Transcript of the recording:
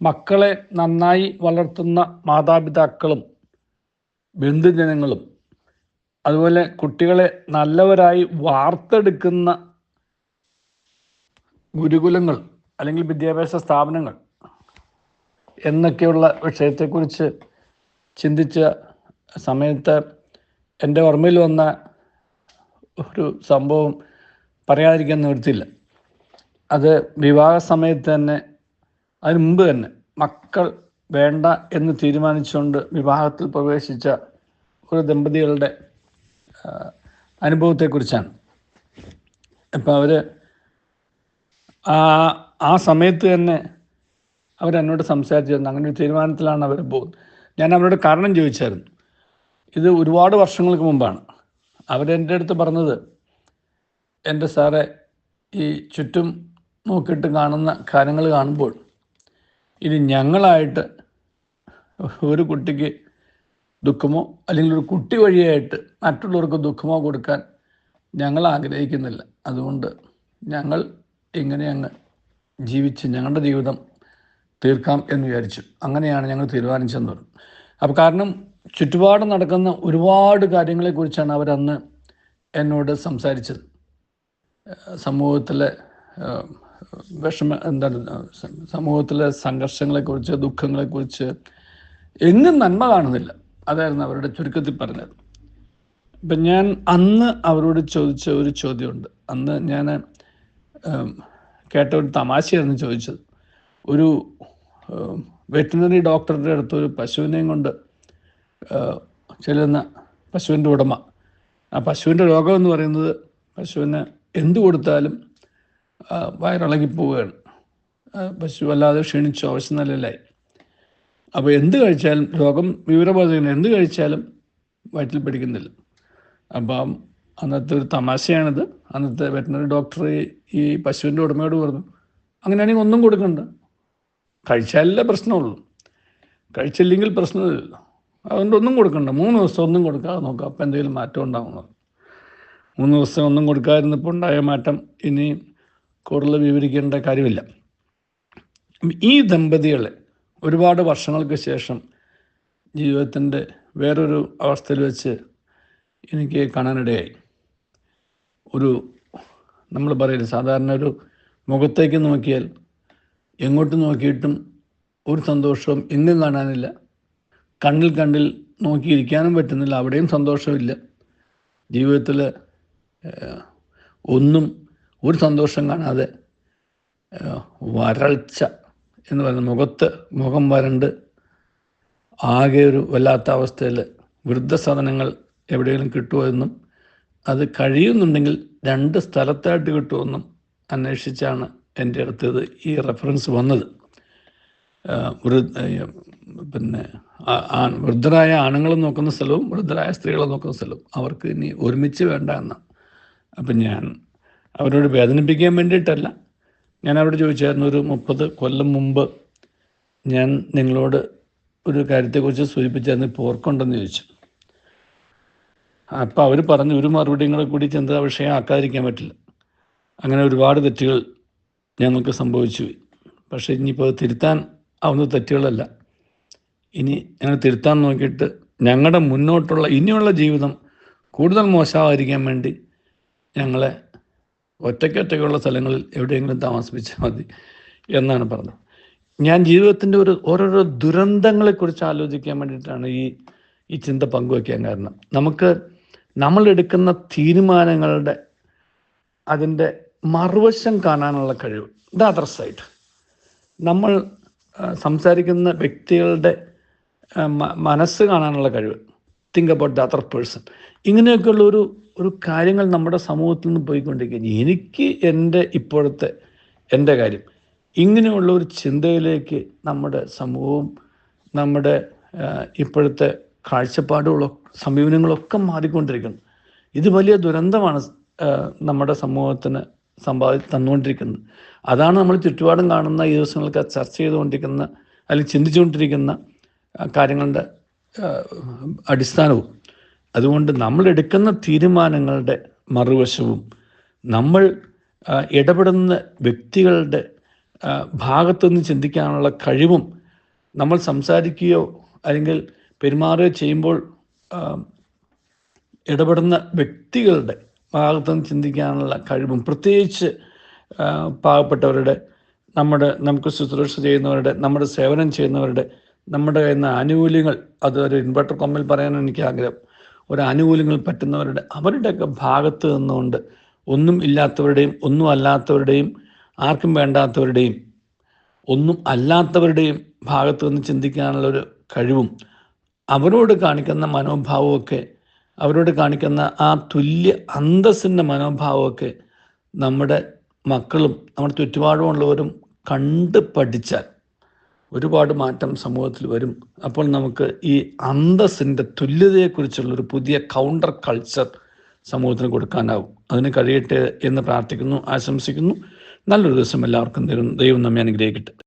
മക്കളെ നന്നായി വളർത്തുന്ന മാതാപിതാക്കളും ബന്ധുജനങ്ങളും അതുപോലെ കുട്ടികളെ നല്ലവരായി വാർത്തെടുക്കുന്ന ഗുരുകുലങ്ങൾ അല്ലെങ്കിൽ വിദ്യാഭ്യാസ സ്ഥാപനങ്ങൾ എന്നൊക്കെയുള്ള വിഷയത്തെക്കുറിച്ച് ചിന്തിച്ച സമയത്ത് എന്റെ ഓർമ്മയിൽ വന്ന ഒരു സംഭവം പറയാതിരിക്കാൻ നിവൃത്തിയില്ല. അത് വിവാഹ സമയത്ത് തന്നെ അതിന് മുമ്പ് തന്നെ മക്കൾ വേണ്ട എന്ന് തീരുമാനിച്ചുകൊണ്ട് വിവാഹത്തിൽ പ്രവേശിച്ച ഒരു ദമ്പതികളുടെ അനുഭവത്തെക്കുറിച്ചാണ്. അപ്പം അവർ ആ ആ സമയത്ത് തന്നെ അവരെന്നോട് സംസാരിച്ചിരുന്നു. അങ്ങനെ ഒരു തീരുമാനത്തിലാണ് അവർ പോകുന്നത്. ഞാൻ അവരോട് കാരണം ചോദിച്ചായിരുന്നു. ഇത് ഒരുപാട് വർഷങ്ങൾക്ക് മുമ്പാണ്. അവരെന്റെ അടുത്ത് പറഞ്ഞത് എന്റെ സാറേ ഈ ചുറ്റും നോക്കിയിട്ട് കാണുന്ന കാര്യങ്ങൾ കാണുമ്പോൾ ഇനി ഞങ്ങളായിട്ട് ഒരു കുട്ടിക്ക് ദുഃഖമോ അല്ലെങ്കിൽ ഒരു കുട്ടി വഴിയായിട്ട് മറ്റുള്ളവർക്ക് ദുഃഖമോ കൊടുക്കാൻ ഞങ്ങൾ ആഗ്രഹിക്കുന്നില്ല. അതുകൊണ്ട് ഞങ്ങൾ ഇങ്ങനെ അങ്ങ് ജീവിച്ച് ഞങ്ങളുടെ ജീവിതം തീർക്കാം എന്ന് വിചാരിച്ചു. അങ്ങനെയാണ് ഞങ്ങൾ തീരുമാനിച്ചെന്ന് പറഞ്ഞു. അപ്പോൾ കാരണം ചുറ്റുപാട് നടക്കുന്ന ഒരുപാട് കാര്യങ്ങളെക്കുറിച്ചാണ് അവരന്ന് എന്നോട് സംസാരിച്ചത്. സമൂഹത്തിലെ വിഷമ എന്താണ് സമൂഹത്തിലെ സംഘർഷങ്ങളെക്കുറിച്ച് ദുഃഖങ്ങളെക്കുറിച്ച് എങ്ങും നന്മ കാണുന്നില്ല. അതായിരുന്നു അവരുടെ ചുരുക്കത്തിൽ പറഞ്ഞത്. ഇപ്പം ഞാൻ അന്ന് അവരോട് ചോദിച്ച ഒരു ചോദ്യമുണ്ട്. അന്ന് ഞാൻ കേട്ട ഒരു തമാശയായിരുന്നു ചോദിച്ചത്. ഒരു വെറ്റിനറി ഡോക്ടറുടെ അടുത്ത് ഒരു പശുവിനെയും കൊണ്ട് ചെല്ലുന്ന പശുവിന്റെ ഉടമ. ആ പശുവിന്റെ രോഗം എന്ന് പറയുന്നത് പശുവിന് എന്ത് കൊടുത്താലും ആ, വയറിളകി പോവുകയാണ്. പശു വല്ലാതെ ക്ഷീണിച്ചു അവശ്യം നിലയിലായി അപ്പോൾ എന്ത് കഴിച്ചാലും രോഗം വിവരബോധന എന്ത് കഴിച്ചാലും വയറ്റിൽ പിടിക്കുന്നില്ല. അപ്പം അന്നത്തെ ഒരു തമാശയാണിത്. അന്നത്തെ വെറ്റിനറി ഡോക്ടർ ഈ പശുവിന്റെ ഉടമയോട് പറഞ്ഞു അങ്ങനെയാണെങ്കിൽ ഒന്നും കൊടുക്കണ്ട. കഴിച്ചാലല്ലേ പ്രശ്നമുള്ളൂ. കഴിച്ചില്ലെങ്കിൽ പ്രശ്നമില്ല. അതുകൊണ്ട് ഒന്നും കൊടുക്കണ്ട. മൂന്ന് ദിവസം ഒന്നും കൊടുക്കാതെ നോക്കാം അപ്പം എന്തെങ്കിലും മാറ്റം ഉണ്ടാകുന്നത് മൂന്ന് ദിവസം ഒന്നും കൊടുക്കാതിരുന്നപ്പോൾ ഉണ്ടായ മാറ്റം ഇനി കൂടുതൽ വിവരിക്കേണ്ട കാര്യമില്ല. ഈ ദമ്പതികളെ ഒരുപാട് വർഷങ്ങൾക്ക് ശേഷം ജീവിതത്തിന്റെ വേറൊരു അവസ്ഥയിൽ വെച്ച് എനിക്ക് കാണാനിടയായി. ഒരു നമ്മൾ പറയില്ല സാധാരണ ഒരു മുഖത്തേക്ക് നോക്കിയാൽ എങ്ങോട്ട് നോക്കിയിട്ടും ഒരു സന്തോഷവും എങ്ങും കാണാനില്ല. കണ്ണിൽ കണ്ണിൽ നോക്കിയിരിക്കാനും പറ്റുന്നില്ല അവിടെയും സന്തോഷമില്ല. ജീവിതത്തിൽ ഒന്നും ഒരു സന്തോഷം കാണാതെ വരൾച്ച എന്ന് പറയുന്ന മുഖത്ത് മുഖം വരണ്ട് ആകെ ഒരു വല്ലാത്ത അവസ്ഥയിൽ വൃദ്ധസാധനങ്ങൾ എവിടെയെങ്കിലും കിട്ടുമോ എന്നും അത് കഴിയുന്നുണ്ടെങ്കിൽ രണ്ട് സ്ഥലത്തായിട്ട് കിട്ടുമെന്നും അന്വേഷിച്ചാണ് എന്റെ അടുത്ത് ഇത് ഈ റെഫറൻസ് വന്നത്. പിന്നെ വൃദ്ധരായ ആണുങ്ങളെ നോക്കുന്ന സ്ഥലവും വൃദ്ധരായ സ്ത്രീകളെ നോക്കുന്ന സ്ഥലവും അവർക്ക് ഇനി ഒരുമിച്ച് വേണ്ട എന്ന് അപ്പം ഞാൻ അവരോട് വേദനിപ്പിക്കാൻ വേണ്ടിയിട്ടല്ല. ഞാൻ അവരോട് ചോദിച്ചായിരുന്നു ഒരു മുപ്പത് കൊല്ലം മുമ്പ് ഞാൻ നിങ്ങളോട് ഒരു കാര്യത്തെക്കുറിച്ച് സൂചിപ്പിച്ചായിരുന്നു ഇപ്പോൾ ഓർക്കുണ്ടെന്ന് ചോദിച്ചു. അപ്പം അവർ പറഞ്ഞു ഒരു മറുപടിയും കൂടെ കൂടി ചിന്താ വിഷയം ആക്കാതിരിക്കാൻ പറ്റില്ല. അങ്ങനെ ഒരുപാട് തെറ്റുകൾ ഞങ്ങൾക്ക് സംഭവിച്ചു. പക്ഷേ ഇനിയിപ്പോൾ തിരുത്താൻ ആവുന്ന തെറ്റുകളല്ല. ഇനി ഞങ്ങൾ തിരുത്താൻ നോക്കിയിട്ട് ഞങ്ങളുടെ മുന്നോട്ടുള്ള ഇനിയുള്ള ജീവിതം കൂടുതൽ മോശമായിരിക്കാൻ വേണ്ടി ഞങ്ങളെ ഒറ്റയ്ക്കൊറ്റയ്ക്കുള്ള സ്ഥലങ്ങളിൽ എവിടെയെങ്കിലും താമസിപ്പിച്ചാൽ മതി എന്നാണ് പറഞ്ഞത്. ഞാൻ ജീവിതത്തിന്റെ ഒരു ഓരോരോ ദുരന്തങ്ങളെക്കുറിച്ച് ആലോചിക്കാൻ വേണ്ടിയിട്ടാണ് ഈ ഈ ചിന്ത പങ്കുവയ്ക്കാൻ കാരണം. നമുക്ക് നമ്മൾ എടുക്കുന്ന തീരുമാനങ്ങളുടെ അതിന്റെ മറുവശം കാണാനുള്ള കഴിവ്. ദ അതർ സൈഡ് നമ്മൾ സംസാരിക്കുന്ന വ്യക്തികളുടെ മനസ്സ് കാണാനുള്ള കഴിവ്. Think about the other person ഇങ്ങനെയൊക്കെയുള്ള ഒരു ഒരു കാര്യങ്ങൾ നമ്മുടെ സമൂഹത്തിൽ നിന്ന് പോയിക്കൊണ്ടിരിക്കുകയാണ്. എനിക്ക് എന്റെ ഇപ്പോഴത്തെ എന്റെ കാര്യം ഇങ്ങനെയുള്ള ഒരു ചിന്തയിലേക്ക് നമ്മുടെ സമൂഹവും നമ്മുടെ ഇപ്പോഴത്തെ കാഴ്ചപ്പാടുകളോ സമീപനങ്ങളൊക്കെ മാറിക്കൊണ്ടിരിക്കുന്നു. ഇത് വലിയ ദുരന്തമാണ് നമ്മുടെ സമൂഹത്തിന് സമ്പാദി തന്നുകൊണ്ടിരിക്കുന്നത്. അതാണ് നമ്മൾ ചുറ്റുപാടും കാണുന്ന ഈ ദിവസങ്ങൾക്ക് ചർച്ച ചെയ്തുകൊണ്ടിരിക്കുന്ന അല്ലെങ്കിൽ ചിന്തിച്ചുകൊണ്ടിരിക്കുന്ന കാര്യങ്ങളുടെ അടിസ്ഥാനവും. അതുകൊണ്ട് നമ്മൾ എടുക്കുന്ന തീരുമാനങ്ങളുടെ മറുവശവും നമ്മൾ ഇടപെടുന്ന വ്യക്തികളുടെ ഭാഗത്തുനിന്ന് ചിന്തിക്കാനുള്ള കഴിവും നമ്മൾ സംസാരിക്കുകയോ അല്ലെങ്കിൽ പെരുമാറുകയോ ചെയ്യുമ്പോൾ ഇടപെടുന്ന വ്യക്തികളുടെ ഭാഗത്തുനിന്ന് ചിന്തിക്കാനുള്ള കഴിവും പ്രത്യേകിച്ച് പാവപ്പെട്ടവരുടെ നമ്മുടെ നമുക്ക് ശുശ്രൂഷ ചെയ്യുന്നവരുടെ നമ്മുടെ സേവനം ചെയ്യുന്നവരുടെ നമ്മുടെ എന്ന നിന്ന് ആനുകൂല്യങ്ങൾ അത് ഒരു ഇൻവെർട്ടർ കൊമ്മിൽ പറയാൻ എനിക്ക് ആഗ്രഹം. ഒരു ആനുകൂല്യങ്ങൾ പറ്റുന്നവരുടെ അവരുടെയൊക്കെ ഭാഗത്ത് നിന്നുകൊണ്ട് ഒന്നും ഇല്ലാത്തവരുടെയും ഒന്നും അല്ലാത്തവരുടെയും ആർക്കും വേണ്ടാത്തവരുടെയും ഒന്നും അല്ലാത്തവരുടെയും ഭാഗത്ത് നിന്ന് ചിന്തിക്കാനുള്ള ഒരു കഴിവും അവരോട് കാണിക്കുന്ന മനോഭാവമൊക്കെ അവരോട് കാണിക്കുന്ന ആ തുല്യ അന്തസ്സിന്റെ മനോഭാവമൊക്കെ നമ്മുടെ മക്കളും നമ്മുടെ ചുറ്റുപാടുമുള്ളവരും കണ്ട് പഠിച്ചാൽ ഒരുപാട് മാറ്റം സമൂഹത്തിൽ വരും. അപ്പോൾ നമുക്ക് ഈ അന്തസ്സിന്റെ തുല്യതയെക്കുറിച്ചുള്ള ഒരു പുതിയ കൗണ്ടർ കൾച്ചർ സമൂഹത്തിന് കൊടുക്കാനാവും. അതിന് കഴിയട്ടെ എന്ന് പ്രാർത്ഥിക്കുന്നു ആശംസിക്കുന്നു. നല്ലൊരു ദിവസം എല്ലാവർക്കും ദൈവം നമ്മെ അനുഗ്രഹിക്കട്ടെ.